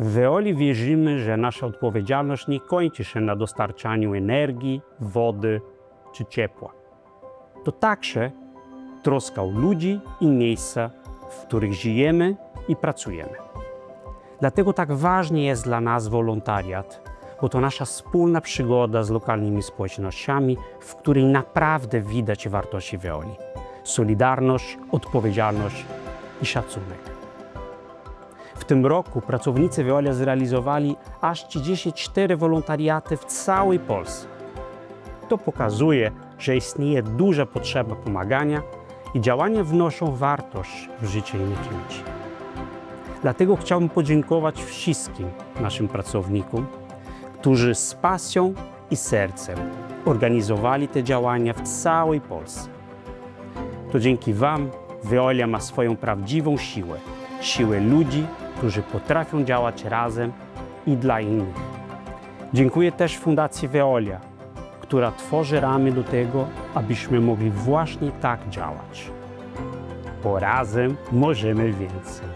W Veoli wierzymy, że nasza odpowiedzialność nie kończy się na dostarczaniu energii, wody czy ciepła. To także troska o ludzi i miejsca, w których żyjemy i pracujemy. Dlatego tak ważny jest dla nas wolontariat, bo to nasza wspólna przygoda z lokalnymi społecznościami, w której naprawdę widać wartości Veoli. Solidarność, odpowiedzialność i szacunek. Tym roku pracownicy Veolia zrealizowali aż 34 wolontariaty w całej Polsce. To pokazuje, że istnieje duża potrzeba pomagania i działania wnoszą wartość w życie innych ludzi. Dlatego chciałbym podziękować wszystkim naszym pracownikom, którzy z pasją i sercem organizowali te działania w całej Polsce. To dzięki Wam Veolia ma swoją prawdziwą siłę siłę ludzi, którzy potrafią działać razem i dla innych. Dziękuję też Fundacji Veolia, która tworzy ramy do tego, abyśmy mogli właśnie tak działać. Bo razem możemy więcej.